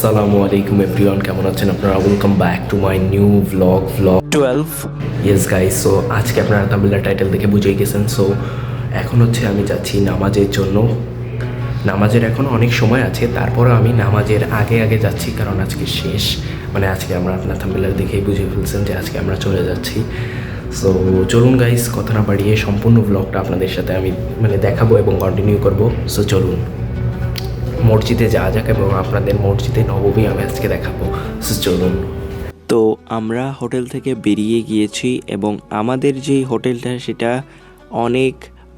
আসসালামু আলাইকুম এভরিওয়ান কেমন আছেন আপনারা? Welcome back to my new vlog vlog twelve yes guys so আজকে আপনারা তামিলের টাইটেল দেখে বুঝেই গেছেন সো এখন হচ্ছে আমি যাচ্ছি নামাজের জন্য। নামাজের এখনও অনেক সময় আছে তারপরে আমি নামাজের আগে আগে যাচ্ছি কারণ আজকে শেষ। মানে আজকে আমরা আপনার থাম্বেলার দেখেই বুঝে ফেলছেন যে আজকে আমরা চলে যাচ্ছি। সো চলুন গাইস কথা না বাড়িয়ে সম্পূর্ণ ব্লগটা আপনাদের সাথে আমি মানে দেখাবো এবং কন্টিনিউ করব। সো চলুন। মসজিদে যাওয়া যাক এবং আপনাদের মসজিদে নবমী আমি আজকে দেখাবো। চলুন। তো আমরা হোটেল থেকে বেরিয়ে গিয়েছি এবং আমাদের যেই হোটেলটা সেটা অনেক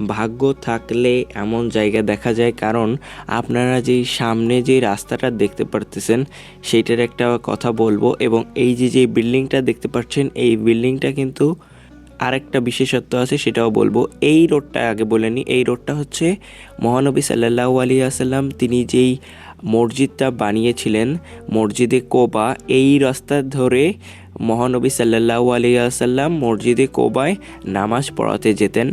ভাগ্য থাকলে এমন জায়গা দেখা যায়। কারণ আপনারা যেই সামনে যে রাস্তাটা দেখতে পারতেছেন, সেইটার একটা কথা বলব এবং এই যে যে বিল্ডিংটা দেখতে পাচ্ছেন, এই বিল্ডিংটা কিন্তু আরেকটা বিশেষত্ব আছে, সেটাও বলব। এই রোডটা আগে বলে নিই এই রোডটা হচ্ছে মহানবী সাল্লাল্লাহু আলাইহি আসাল্লাম তিনি যেই মসজিদটা বানিয়েছিলেন, মসজিদে কোবা, এই রাস্তা ধরে মহানবী সাল্লাল্লাহু আলাইহি আসাল্লাম মসজিদে কোবায় নামাজ পড়াতে যেতেন।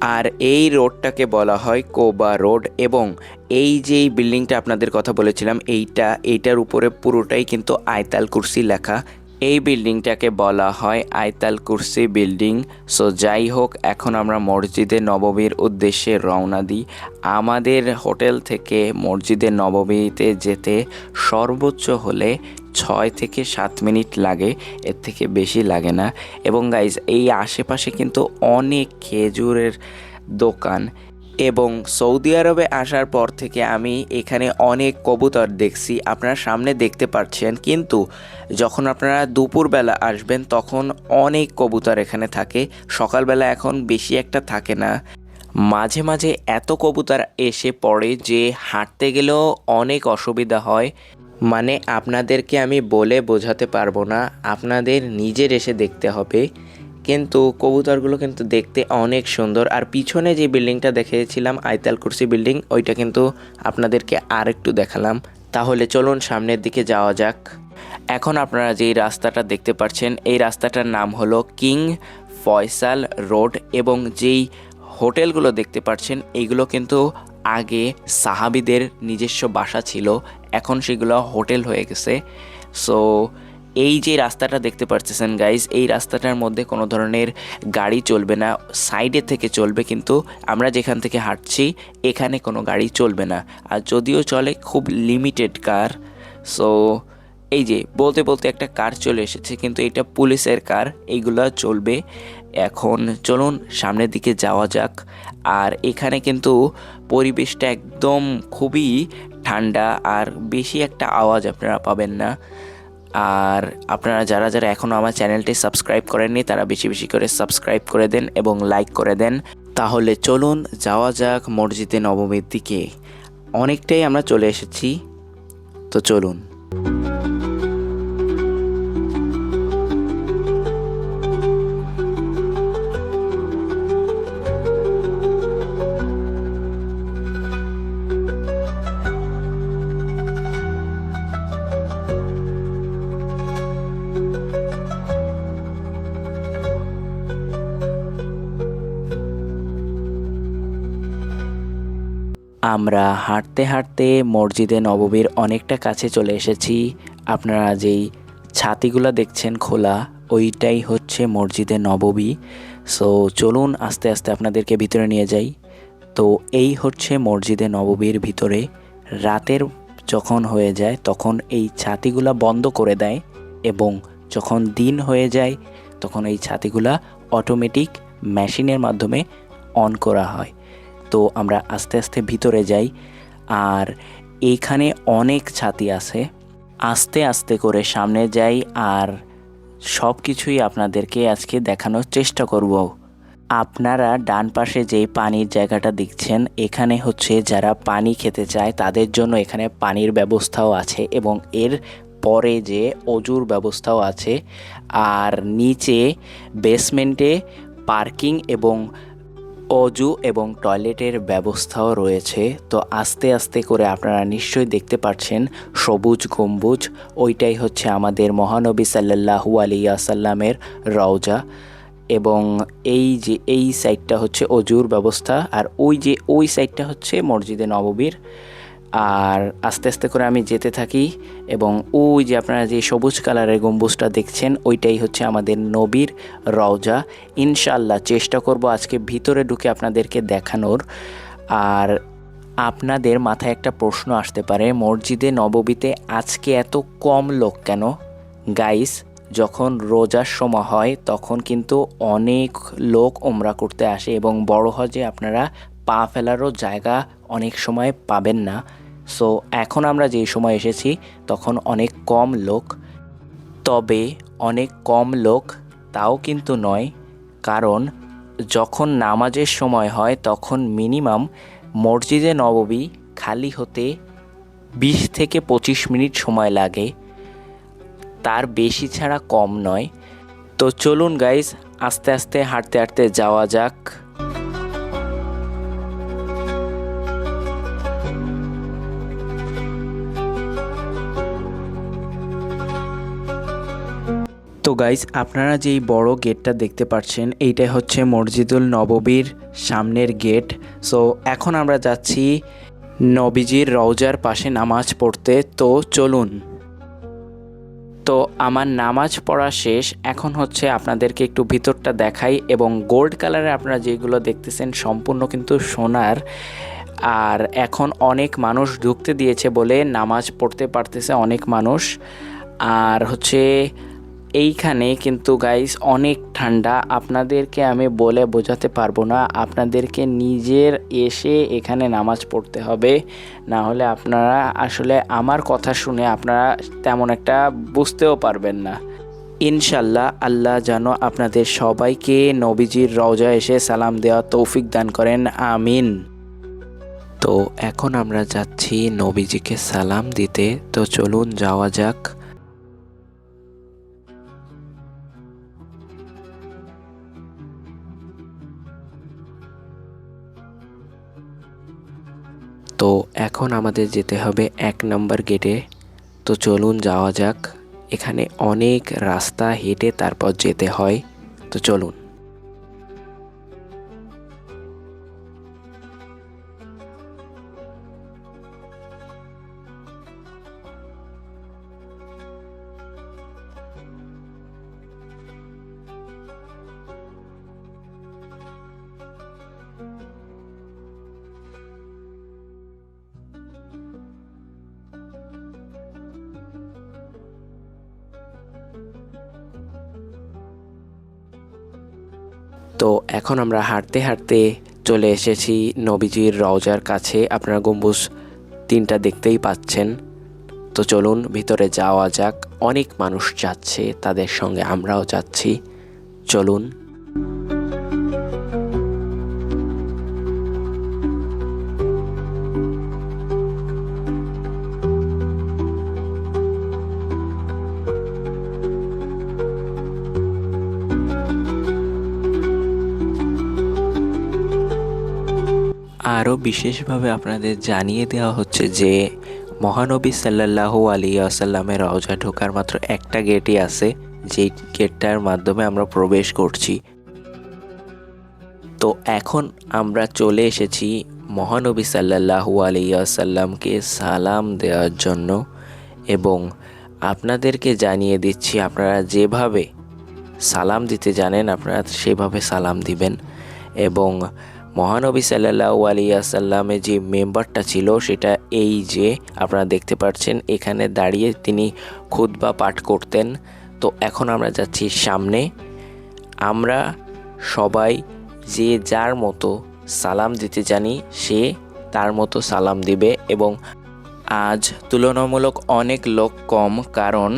আর এই রোডটাকে বলা হয় কোবা রোড এবং এই যেই বিল্ডিংটা আপনাদের কথা বলেছিলাম, এইটা, এইটার উপরে পুরোটাই কিন্তু আয়তাল কুরসি লেখা। এই বিল্ডিংটাকে বলা হয় আয়তাল কুরসি বিল্ডিং। সো যাই হোক, এখন আমরা মসজিদে নববীর উদ্দেশ্যে রওনা দিই। আমাদের হোটেল থেকে মসজিদে নববীতে যেতে সর্বোচ্চ হলে ছয় থেকে সাত মিনিট লাগে, এর থেকে বেশি লাগে না। এবং গাইজ এই আশেপাশে কিন্তু অনেক খেজুরের দোকান। এবং সৌদি আরবে আসার পর থেকে আমি এখানে অনেক কবুতর দেখছি, আপনারা সামনে দেখতে পাচ্ছেন। কিন্তু যখন আপনারা দুপুরবেলা আসবেন, তখন অনেক কবুতর এখানে থাকে। সকালবেলা এখন বেশি একটা থাকে না। মাঝে মাঝে এত কবুতর এসে পড়ে যে হাঁটতে গেলেও অনেক অসুবিধা হয়। মানে আপনাদেরকে আমি বলে বোঝাতে পারব না, আপনাদের নিজের এসে দেখতে হবে। কিন্তু কবুতরগুলো কিন্তু দেখতে অনেক সুন্দর। আর পিছনে যে বিল্ডিংটা দেখেছিলাম, আইতাল কুরসি বিল্ডিং, ওইটা কিন্তু আপনাদেরকে আর একটু দেখালাম। তাহলে চলুন সামনের দিকে যাওয়া যাক। এখন আপনারা যেই রাস্তাটা দেখতে পাচ্ছেন, এই রাস্তাটার নাম হলো কিং ফয়সাল রোড এবং যেই হোটেলগুলো দেখতে পাচ্ছেন এইগুলো কিন্তু আগে সাহাবিদের নিজস্ব বাসা ছিল, এখন সেগুলো হোটেল হয়ে গেছে। সো এই যে রাস্তাটা দেখতে পাচ্ছেন গাইজ এই রাস্তাটার মধ্যে কোনো ধরনের গাড়ি চলবে না সাইডে থেকে চলবে, কিন্তু আমরা যেখান থেকে হাঁটছি, এখানে কোনো গাড়ি চলবে না। আর যদিও চলে, খুব লিমিটেড কার সো এই যে বলতে বলতে একটা কার চলে এসেছে, কিন্তু এটা পুলিশের কার এইগুলো চলবে। এখন চলুন, সামনের দিকে যাওয়া যাক। আর এখানে কিন্তু পরিবেশটা একদম খুবই ঠান্ডা, আর বেশি একটা আওয়াজ আপনারা পাবেন না। আর আপনারা যারা যারা এখনও আমার চ্যানেলটি সাবস্ক্রাইব করেননি, তারা বেশি বেশি করে সাবস্ক্রাইব করে দেন এবং লাইক করে দেন। তাহলে চলুন যাওয়া যাক মসজিদে নবমীর দিকে। অনেকটাই আমরা চলে এসেছি। তো চলুন। আমরা হাঁটতে হাঁটতে মসজিদে নববীর অনেকটা কাছে চলে এসেছি। আপনারা যেই ছাতিগুলো দেখছেন খোলা, ওইটাই হচ্ছে মসজিদে নববী সো চলুন আস্তে আস্তে আপনাদেরকে ভিতরে নিয়ে যাই। তো, এই হচ্ছে মসজিদে নববীর ভিতরে। রাতের যখন হয়ে যায়, তখন এই ছাতিগুলা বন্ধ করে দেয় এবং যখন দিন হয়ে যায়, তখন এই ছাতিগুলা অটোমেটিক মেশিনের মাধ্যমে অন করা হয়। তো আমরা আস্তে আস্তে ভিতরে যাই। আর এইখানে অনেক ছাতি আছে। আস্তে আস্তে করে সামনে যাই আর সব কিছুই আপনাদেরকে আজকে দেখানোর চেষ্টা করব। আপনারা ডান পাশে যেই পানির জায়গাটা দেখছেন, এখানে হচ্ছে যারা পানি খেতে চায় তাদের জন্য এখানে পানির ব্যবস্থাও আছে এবং এর পরে যে অজুর ব্যবস্থাও আছে, আর নিচে বেসমেন্টে পার্কিং এবং অজু এবং টয়লেটের ব্যবস্থাও রয়েছে। তো আস্তে আস্তে করে আপনারা নিশ্চয়ই দেখতে পাচ্ছেন, সবুজ গম্বুজ, ওইটাই হচ্ছে আমাদের মহানবী সাল্লাহু আলিয়াসাল্লামের রওজা। এবং এই যে, এই সাইডটা হচ্ছে অজুর ব্যবস্থা, আর ওই যে, ওই সাইডটা হচ্ছে মসজিদে নববীর। আর আস্তে আস্তে করে আমি যেতে থাকি এবং ওই যে আপনারা যে সবুজ কালারের গম্বুজটা দেখছেন, ওইটাই হচ্ছে আমাদের নবীর রওজা। ইনশাল্লাহ চেষ্টা করব আজকে ভিতরে ঢুকে আপনাদেরকে দেখানোর। আর আপনাদের মাথায় একটা প্রশ্ন আসতে পারে, মসজিদে, নববীতে আজকে এত কম লোক কেন? গাইস, যখন রোজার সময় হয়, তখন কিন্তু অনেক লোক ওমরা করতে আসে এবং বড় হজে আপনারা পা ফেলারও জায়গা অনেক সময় পাবেন না। সো এখন আমরা যেই সময় এসেছি, তখন অনেক কম লোক। তবে অনেক কম লোক তাও কিন্তু নয়, কারণ যখন নামাজের সময় হয়, তখন মিনিমাম মসজিদে নববী খালি হতে বিশ থেকে পঁচিশ মিনিট সময় লাগে। তার বেশি ছাড়া কম নয়। তো চলুন গাইজ আস্তে আস্তে, হাঁটতে হাঁটতে যাওয়া যাক। গাইস আপনারা যেই বড় গেটটা দেখতে পাচ্ছেন, এইটাই হচ্ছে মসজিদুল নববীর সামনের গেট সো এখন আমরা যাচ্ছি নবীজির রওজার পাশে নামাজ পড়তে। তো, চলুন। তো, আমার নামাজ পড়া শেষ। এখন হচ্ছে আপনাদেরকে একটু ভিতরটা দেখাই এবং গোল্ড কালারে আপনারা যেগুলো দেখতেছেন সম্পূর্ণ কিন্তু সোনার। আর এখন অনেক মানুষ ঢুকতে দিয়েছে বলে নামাজ পড়তে পারতেছে অনেক মানুষ। আর হচ্ছে এইখানে কিন্তু গাইস অনেক ঠান্ডা। আপনাদেরকে আমি বলে বোঝাতে পারব না। আপনাদেরকে নিজের এসে এখানে নামাজ পড়তে হবে। না হলে আপনারা আসলে আমার কথা শুনে আপনারা তেমন একটা বুঝতেও পারবেন না। ইনশাল্লাহ আল্লাহ যেন আপনাদের সবাইকে নবীজির রওজা এসে সালাম দেওয়া তৌফিক দান করেন। আমিন। তো এখন আমরা যাচ্ছি নবীজিকে সালাম দিতে। তো চলুন যাওয়া যাক। তো এখন আমাদের যেতে হবে এক নম্বর গেটে। তো চলুন যাওয়া যাক। এখানে অনেক রাস্তা হেঁটে তারপর যেতে হয়। তো চলুন। তো এখন আমরা হাঁটতে হাঁটতে চলে এসেছি নবীজির রওজার কাছে। আপনারা গম্বুজ তিনটা দেখতেই পাচ্ছেন। তো চলুন, ভিতরে যাওয়া যাক। অনেক মানুষ যাচ্ছে, তাদের সঙ্গে আমরাও যাচ্ছি। চলুন। আরও বিশেষভাবে আপনাদের জানিয়ে দেওয়া হচ্ছে যে মহানবী সাল্লাল্লাহু আলী আসাল্লামের রওজা ঢোকার মাত্র একটা গেটই আছে, যেই গেটটার মাধ্যমে আমরা প্রবেশ করছি। তো এখন আমরা চলে এসেছি মহানবী সাল্লাল্লাহু আলী আসাল্লামকে সালাম দেওয়ার জন্য এবং আপনাদেরকে জানিয়ে দিচ্ছি, আপনারা যেভাবে সালাম দিতে জানেন, আপনারা সেভাবে সালাম দিবেন এবং মহানবী সাল্লাহ আলী আসাল্লামের যে মেম্বারটা ছিল, সেটা এই যে আপনারা দেখতে পাচ্ছেন, এখানে দাঁড়িয়ে তিনি খুতবা পাঠ করতেন। তো এখন আমরা যাচ্ছি সামনে। আমরা সবাই যে যার মতো সালাম দিতে জানি, সে তার মতো সালাম দিবে এবং আজ তুলনামূলক অনেক লোক কম, কারণ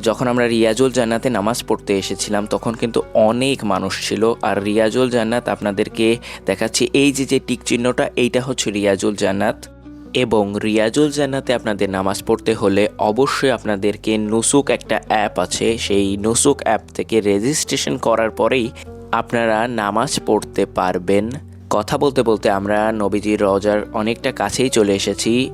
যখন আমরা রিয়াজুল জান্নাতে নামাজ পড়তে এসেছিলাম, তখন কিন্তু অনেক মানুষ ছিল। আর রিয়াজুল জান্নাত আপনাদেরকে দেখাচ্ছি, এই যে যে টিক চিহ্নটা, এইটা হচ্ছে রিয়াজুল জান্নাত। এবং রিয়াজুল জান্নাতে আপনাদের নামাজ পড়তে হলে অবশ্যই আপনাদেরকে নুসুক একটা অ্যাপ আছে। সেই নুসুক অ্যাপ থেকে রেজিস্ট্রেশন করার পরেই আপনারা নামাজ পড়তে পারবেন। কথা বলতে বলতে আমরা নবীজির রজার অনেকটা কাছেই চলে এসেছি।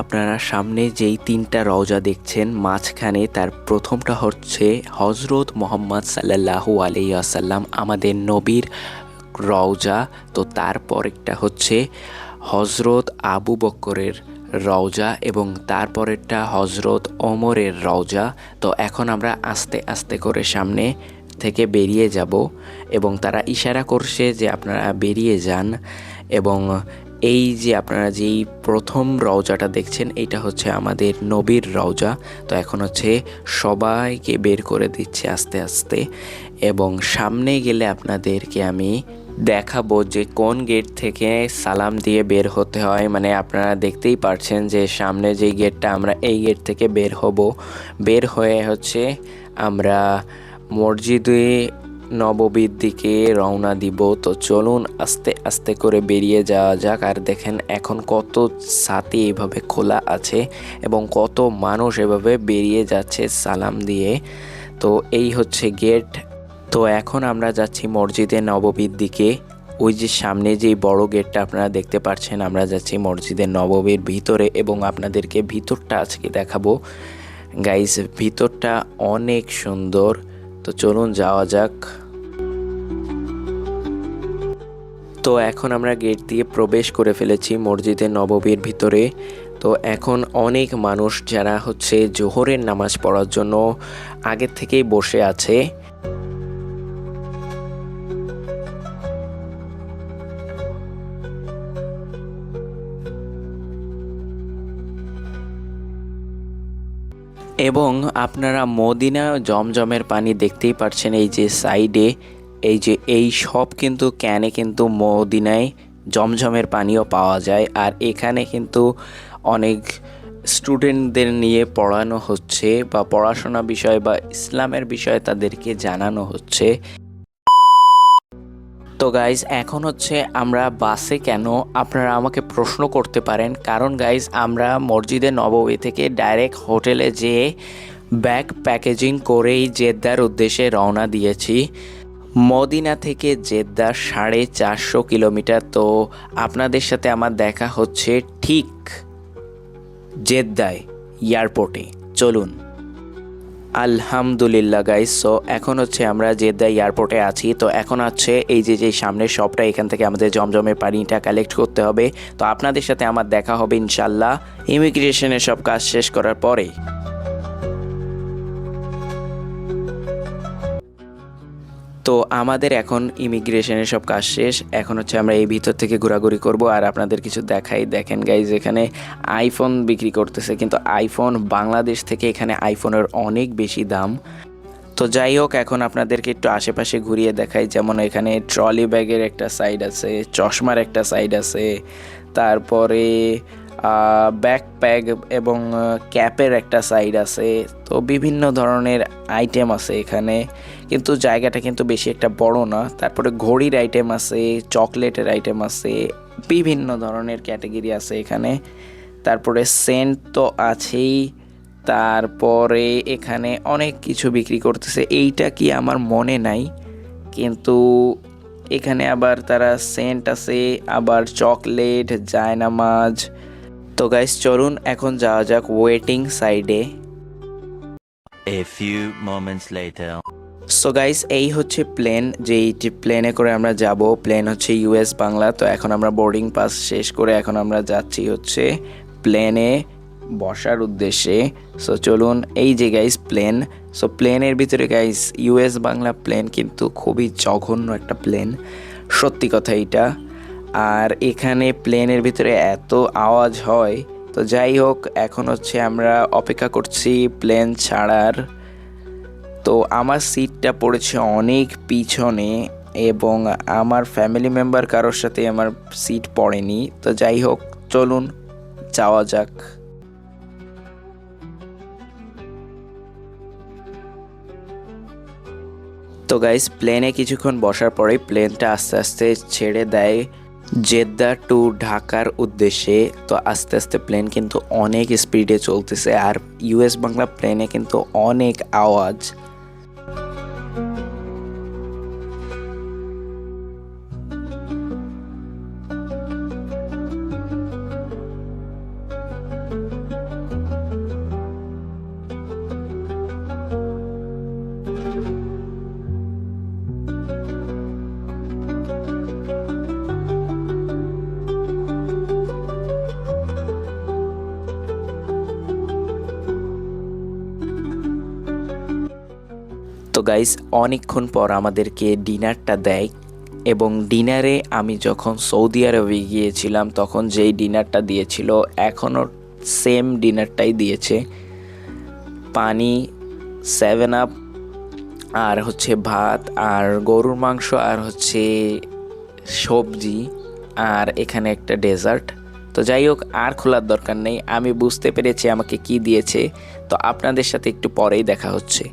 আপনারা সামনে যেই তিনটা রওজা দেখছেন, মাঝখানে তার প্রথমটা হচ্ছে হজরত মোহাম্মদ সাল্লাল্লাহু আলাইহি আসাল্লাম আমাদের নবীর রওজা। তো তারপরেরটা হচ্ছে হজরত আবু বক্করের রওজা এবং তারপরেরটা হজরত ওমরের রওজা। তো এখন আমরা আস্তে আস্তে করে সামনে থেকে বেরিয়ে যাব এবং তারা ইশারা করছে যে আপনারা বেরিয়ে যান এবং এই যে আপনারা যেই প্রথম রওজাটা দেখছেন এটা হচ্ছে আমাদের নবীর রওজা। তো এখন হচ্ছে সবাইকে বের করে দিচ্ছে আস্তে আস্তে। এবং সামনে গেলে আপনাদেরকে আমি দেখাবো যে কোন গেট থেকে সালাম দিয়ে বের হতে হয়। মানে আপনারা দেখতেই পারছেন যে সামনে যেই গেটটা আমরা এই গেট থেকে বের হব। বের হয়ে হচ্ছে আমরা মসজিদে নববীর দিকে রওনা দিব। তো চলুন আস্তে আস্তে করে বেরিয়ে যাওয়া যাক। আর দেখেন এখন কত সাথী এভাবে খোলা আছে এবং কত মানুষ এভাবে বেরিয়ে যাচ্ছে সালাম দিয়ে। তো এই হচ্ছে গেট। তো এখন আমরা যাচ্ছি মসজিদে নববীর দিকে। ওই যে সামনে যেই বড় গেটটা আপনারা দেখতে পাচ্ছেন, আমরা যাচ্ছি মসজিদের নববীর ভিতরে এবং আপনাদেরকে ভিতরটা আজকে দেখাবো। গাইস, ভিতরটা অনেক সুন্দর। তো চলুন যাওয়া যাক। তো এখন আমরা গেট দিয়ে প্রবেশ করে ফেলেছি মসজিদের নববীর ভিতরে। তো এখন অনেক মানুষ যারা হচ্ছে জোহরের নামাজ পড়ার জন্য আগের থেকেই বসে আছে। এবং আপনারা মদিনা জমজমের পানি দেখতেই পাচ্ছেন এই যে সাইডে, এই যে এই সব কিন্তু ক্যানে কিন্তু মদিনায় জমজমের পানিও পাওয়া যায়। আর এখানে কিন্তু অনেক স্টুডেন্টদের নিয়ে পড়ানো হচ্ছে বা পড়াশোনা বিষয় বা ইসলামের বিষয়ে তাদেরকে জানানো হচ্ছে। তো গাইজ এখন হচ্ছে আমরা বাসে কেন আপনারা আমাকে প্রশ্ন করতে পারেন? কারণ গাইজ আমরা মসজিদে নববী থেকে ডাইরেক্ট হোটেলে যেয়ে ব্যাগ প্যাকেজিং করেই জেদ্দার উদ্দেশ্যে রওনা দিয়েছি। মদিনা থেকে জেদ্দা সাড়ে চারশো কিলোমিটার। তো আপনাদের সাথে আমার দেখা হচ্ছে ঠিক জেদ্দায় এয়ারপোর্টে চলুন। আলহামদুলিল্লাহ গাইস সো এখন হচ্ছে আমরা জেদ্দা এয়ারপোর্টে আছি। তো এখন হচ্ছে এই যে যে সামনের শপটা এখান থেকে আমাদের জমজমের পানিটা কালেক্ট করতে হবে। তো আপনাদের সাথে আমার দেখা হবে ইনশাল্লাহ ইমিগ্রেশনের সব কাজ শেষ করার পরে তো আমাদের এখন ইমিগ্রেশনের সব কাজ শেষ। এখন হচ্ছে আমরা এই ভিতর থেকে ঘোরাঘুরি করব আর আপনাদের কিছু দেখাই। দেখেন গাইজ এখানে আইফোন বিক্রি করতেছে, কিন্তু আইফোন বাংলাদেশ থেকে এখানে আইফোনের অনেক বেশি দাম। তো যাই হোক, এখন আপনাদেরকে একটু আশেপাশে ঘুরিয়ে দেখাই। যেমন এখানে ট্রলি ব্যাগের একটা সাইড আছে, চশমার একটা সাইড আছে, তারপরে ব্যাকপ্যাক এবং ক্যাপের একটা সাইড আছে। তো বিভিন্ন ধরনের আইটেম আছে এখানে। কিন্তু জায়গাটা কিন্তু বেশি একটা বড় না। তারপরে ঘড়ির আইটেম আছে চকলেটের আইটেম আছে, বিভিন্ন ধরনের ক্যাটাগরি আছে এখানে। তারপরে সেন্ট তো আছেই। তারপরে এখানে অনেক কিছু বিক্রি করতেছে। এইটা কি আমার মনে নাই। কিন্তু এখানে আবার তারা সেন্ট আছে, আবার চকলেট জায়নামাজ তো গাইস চলুন এখন যাওয়া যাক ওয়েটিং সাইডে A few moments later. So guys এই হচ্ছে প্লেন যেই প্লেনে করে আমরা যাব প্লেন হচ্ছে ইউএস বাংলা। তো এখন আমরা বোর্ডিং পাস শেষ করে এখন আমরা যাচ্ছি হচ্ছে প্লেনে বসার উদ্দেশ্যে। সো চলুন এই যে গাইস প্লেন সো প্লেনের ভিতরে গাইস ইউএস বাংলা প্লেন কিন্তু খুবই জঘন্য একটা প্লেন সত্যি কথা এটা আর এখানে প্লেনের ভিতরে এত আওয়াজ হয়। তো যাই হোক, এখন হচ্ছে আমরা অপেক্ষা করছি প্লেন ছাড়ার। তো আমার সিটটা পড়েছে অনেক পিছনে এবং আমার ফ্যামিলি মেম্বার কারোর সাথে আমার সিট পড়েনি। তো যাই হোক, চলুন, যাওয়া যাক। তো গাইস প্লেনে কিছুক্ষণ বসার পরেই প্লেনটা আস্তে আস্তে ছেড়ে দেয়। জেদ্দা টু ঢাকার উদ্দেশ্যে, তো আস্তে আস্তে প্লেন কিন্তু অনেক স্পিডে চলতেছে। আর ইউএস বাংলা প্লেনে কিন্তু অনেক আওয়াজ। গাইস অনেকক্ষণ পর আমাদেরকে ডিনারটা দেয় এবং ডিনারে আমি যখন সৌদি আরবে গিয়েছিলাম, তখন যেই ডিনারটা দিয়েছিল, এখনও সেম ডিনারটাই দিয়েছে। পানি সেভেন আপ আর হচ্ছে ভাত, আর গরুর মাংস, আর হচ্ছে সবজি, আর এখানে একটা ডেজার্ট তো যাই হোক, আর খোলার দরকার নেই, আমি বুঝতে পেরেছি আমাকে কি দিয়েছে। তো আপনাদের সাথে একটু পরেই দেখা হচ্ছে।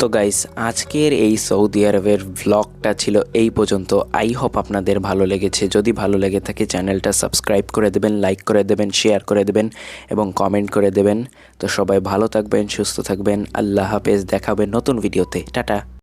তো গাইস আজকের এই সৌদি আরবের ভ্লগটা ছিল এই পর্যন্ত। আই হোপ আপনাদের ভালো লেগেছে। যদি ভালো লেগে থাকে, চ্যানেলটা সাবস্ক্রাইব করে দেবেন লাইক করে দেবেন শেয়ার করে দেবেন এবং কমেন্ট করে দেবেন। তো সবাই ভালো থাকবেন, সুস্থ থাকবেন। আল্লাহ হাফেজ দেখাবেন নতুন ভিডিওতে টাটা।